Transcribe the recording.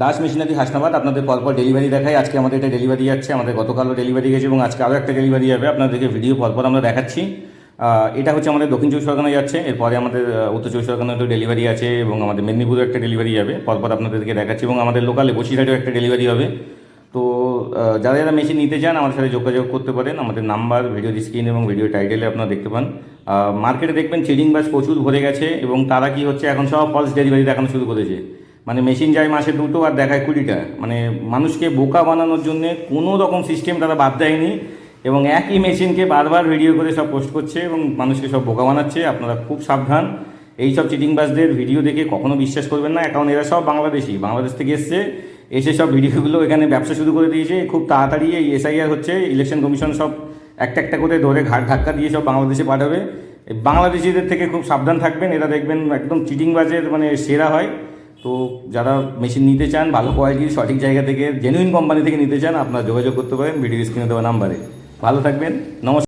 Das machinery Hasnabad, আপনাদের পরপর delivery দেখাই। আজকে আমাদের এটা ডেলিভারি যাচ্ছে আমাদের গতকালও ডেলিভারি গেছে এবং আজকে আরও একটা ডেলিভারি যাবে আপনাদেরকে ভিডিও পরপর আমরা দেখাচ্ছি। এটা হচ্ছে আমাদের দক্ষিণ চব্বিশ পরগনায় যাচ্ছে। এরপরে আমাদের উত্তর চব্বিশ তো ডেলিভারি আছে এবং আমাদের মেদিনীপুরেও একটা ডেলিভারি যাবে। পরপর আপনাদেরকে দেখাচ্ছি এবং আমাদের লোকালে বসিরহাটেও একটা ডেলিভারি হবে। তো যারা যারা মেশিন নিতে চান, আমাদের সাথে যোগাযোগ করতে পারেন। আমাদের নাম্বার ভিডিও স্ক্রিন এবং ভিডিও টাইটেলে আপনারা দেখতে পান। মার্কেটে দেখবেন চিডিং বাস প্রচুর ভরে গেছে এবং তারা কি হচ্ছে, এখন সব ফলস ডেলিভারি দেখানো শুরু করেছে। মানে মেশিন যায় মাসে দুটো আর দেখায় কুড়িটা। মানে মানুষকে বোকা বানানোর জন্য কোনো রকম সিস্টেম তারা বাদ দেয়নি এবং একই মেশিনকে বারবার ভিডিও করে সব পোস্ট করছে এবং মানুষকে সব বোকা বানাচ্ছে। আপনারা খুব সাবধান। এই সব চিটিং বাসদের ভিডিও দেখে কখনো বিশ্বাস করবেন না। কারণ এরা সব বাংলাদেশি। বাংলাদেশ থেকে এসছে, এসে সব ভিডিওগুলো এখানে ব্যবসা শুরু করে দিয়েছে। খুব তাড়াতাড়ি এই এসআইআর হচ্ছে ইলেকশন কমিশন সব একটা একটা করে ধরে ঘাট ধাক্কা দিয়ে সব বাংলাদেশে পাঠাবে। বাংলাদেশিদের থেকে খুব সাবধান থাকবেন। এরা দেখবেন একদম চিটিং বাজের মানে সেরা হয়। তো যারা মেশিন নিতে চান, ভালো কোয়ালিটির সঠিক জায়গা থেকে জেনুইন কোম্পানি থেকে নিতে চান, আপনারা যোগাযোগ করতে পারেন, ভিডিও স্ক্রিনে দেওয়া নাম্বারে ভালো থাকবেন, নমস্কার।